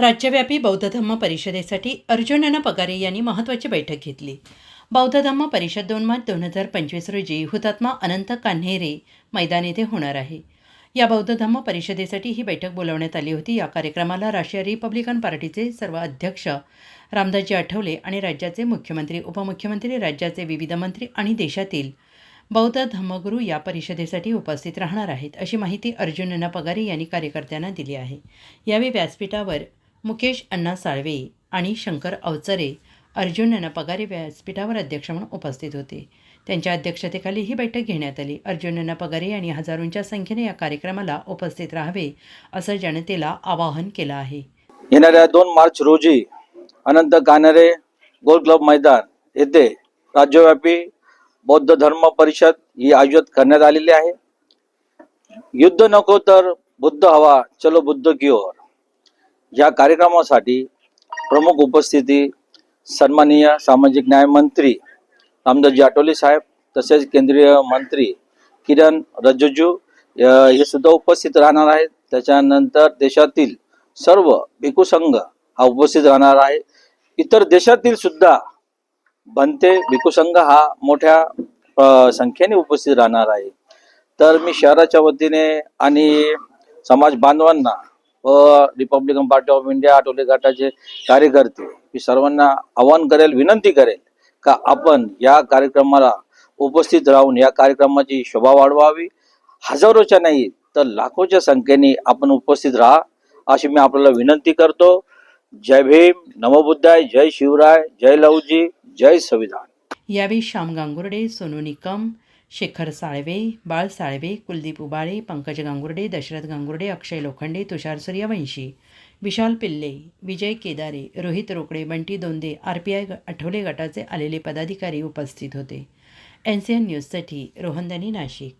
राज्यव्यापी बौद्ध धम्म परिषदेसाठी अर्जुनना पगारे यांनी महत्त्वाची बैठक घेतली. बौद्ध धम्म परिषद दोन मार्च दोन हजार पंचवीस रोजी हुतात्मा अनंत कान्हेरे मैदान येथे होणार आहे. या बौद्ध धम्म परिषदेसाठी ही बैठक बोलावण्यात आली होती. या कार्यक्रमाला राष्ट्रीय रिपब्लिकन पार्टीचे सर्व अध्यक्ष रामदासजी आठवले आणि राज्याचे मुख्यमंत्री उपमुख्यमंत्री राज्याचे विविध मंत्री आणि देशातील बौद्ध धम्मगुरू या परिषदेसाठी उपस्थित राहणार आहेत अशी माहिती अर्जुनना पगारे यांनी कार्यकर्त्यांना दिली आहे. यावेळी व्यासपीठावर मुकेश अण्णा साळवे आणि शंकर अवचरे अर्जुनना पगारे व्यासपीठावर अध्यक्ष म्हणून उपस्थित होते. त्यांच्या अध्यक्षतेखाली ही बैठक घेण्यात आली. अर्जुनना पगारे यांनी हजारोंच्या संख्येने या कार्यक्रमाला उपस्थित राहावे असं जनतेला आवाहन केलं आहे. येणाऱ्या दोन मार्च रोजी अनंत कानरे गोल क्लब मैदान येथे राज्यव्यापी बौद्ध धर्म परिषद ही आयोजित करण्यात आलेली आहे. युद्ध नको तर बुद्ध हवा चलो बुद्ध की ओर. या कार्यक्रमासाठी प्रमुख उपस्थिती सन्माननीय सामाजिक न्याय मंत्री रामदासजी आठवले साहेब तसेच केंद्रीय मंत्री किरण रिजिजू हे सुद्धा उपस्थित राहणार आहेत. त्याच्यानंतर देशातील सर्व भिकू संघ हा उपस्थित राहणार आहे. इतर देशातील सुद्धा बनते भिकू संघ हा मोठ्या संख्येने उपस्थित राहणार आहे. तर मी शहराच्या वतीने आणि समाज बांधवांना व Republican Party of India Athawale गटाचे कार्यकर्ते मी सर्वांना आवाहन करेल विनंती करेल का आपण या कार्यक्रमाला उपस्थित राहून या कार्यक्रमाची शोभा वाढवावी. हजारोच्या नाही तर लाखोच्या संख्येने आपण उपस्थित राहा अशी मी आपल्याला विनंती करतो. जय भीम नमोबुद्धाय जय शिवराय जय लवजी जय संविधान. यावेळी श्याम गांगुर्डे सोनू निकम शेखर साळवे बाळ साळवे कुलदीप उबाळे पंकज गांगुर्डे दशरथ गांगुर्डे अक्षय Lokhande Tushar Suryavanshi Vishal Pille Vijay Kedare Rohit Rokade Bunty Donde R P I Athawale गटाचे आलेले पदाधिकारी उपस्थित होते. एन सी एन न्यूजसाठी रोहनदानी नाशिक.